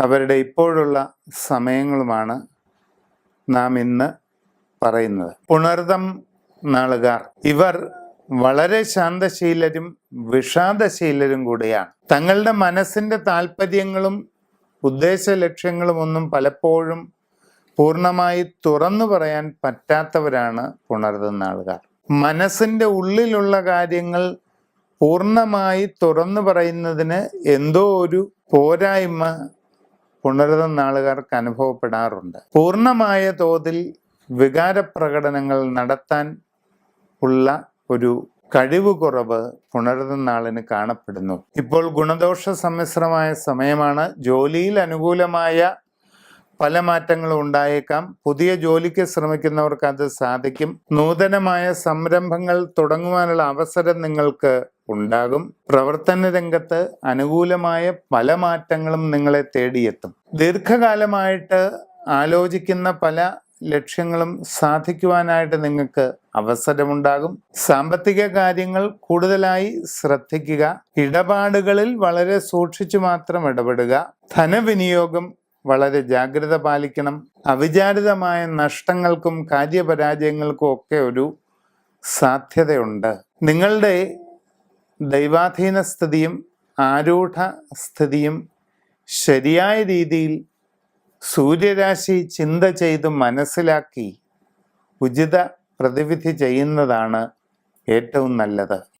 അവരുടെ ഇപ്പോഴുള്ള സമയങ്ങളുമാണ് നാം ഇന്ന് പറയുന്നത്. പുണർദം നാളുകാർ. ഇവർ വളരെ ശാന്തശീലരും വിഷാദശീലരും കൂടിയാണ്. തങ്ങളുടെ മനസ്സിന്റെ താല്പര്യങ്ങളും ഉദ്ദേശ ലക്ഷ്യങ്ങളും ഒന്നും പലപ്പോഴും പൂർണമായി തുറന്നു പറയാൻ പറ്റാത്തവരാണ് പുണർദം നാളുകാർ. മനസ്സിന്റെ ഉള്ളിലുള്ള കാര്യങ്ങൾ പൂർണമായി തുറന്നു പറയുന്നതിന് എന്തോ ഒരു പോരായ്മ പുണർദം നാളുകാർക്ക് അനുഭവപ്പെടാറുണ്ട്. പൂർണമായ തോതിൽ വികാരപ്രകടനങ്ങൾ നടത്താൻ ഉള്ള ഒരു കഴിവ് കുറവ് നാളിന് കാണപ്പെടുന്നു. ഇപ്പോൾ ഗുണദോഷ സമ്മിശ്രമായ സമയമാണ്. ജോലിയിൽ അനുകൂലമായ പല മാറ്റങ്ങളും ഉണ്ടായേക്കാം. പുതിയ ജോലിക്ക് ശ്രമിക്കുന്നവർക്ക് അത് സാധിക്കും. നൂതനമായ സംരംഭങ്ങൾ തുടങ്ങുവാനുള്ള അവസരം നിങ്ങൾക്ക് ഉണ്ടാകും. പ്രവർത്തന രംഗത്ത് അനുകൂലമായ പല മാറ്റങ്ങളും നിങ്ങളെ തേടിയെത്തും. ദീർഘകാലമായിട്ട് ആലോചിക്കുന്ന പല ലക്ഷ്യങ്ങളും സാധിക്കുവാനായിട്ട് നിങ്ങൾക്ക് അവസരമുണ്ടാകും. സാമ്പത്തിക കാര്യങ്ങൾ കൂടുതലായി ശ്രദ്ധിക്കുക. ഇടപാടുകളിൽ വളരെ സൂക്ഷിച്ചു മാത്രം ഇടപെടുക. ധനവിനിയോഗം വളരെ ജാഗ്രത പാലിക്കണം. അവിചാരിതമായ നഷ്ടങ്ങൾക്കും കാര്യപരാജയങ്ങൾക്കും ഒക്കെ ഒരു സാധ്യതയുണ്ട്. നിങ്ങളുടെ ദൈവാധീന സ്ഥിതിയും ആരൂഢ സ്ഥിതിയും ശരിയായ രീതിയിൽ സൂര്യരാശി ചിന്ത ചെയ്ത് മനസ്സിലാക്കി ഉചിത പ്രതിവിധി ചെയ്യുന്നതാണ് ഏറ്റവും നല്ലത്.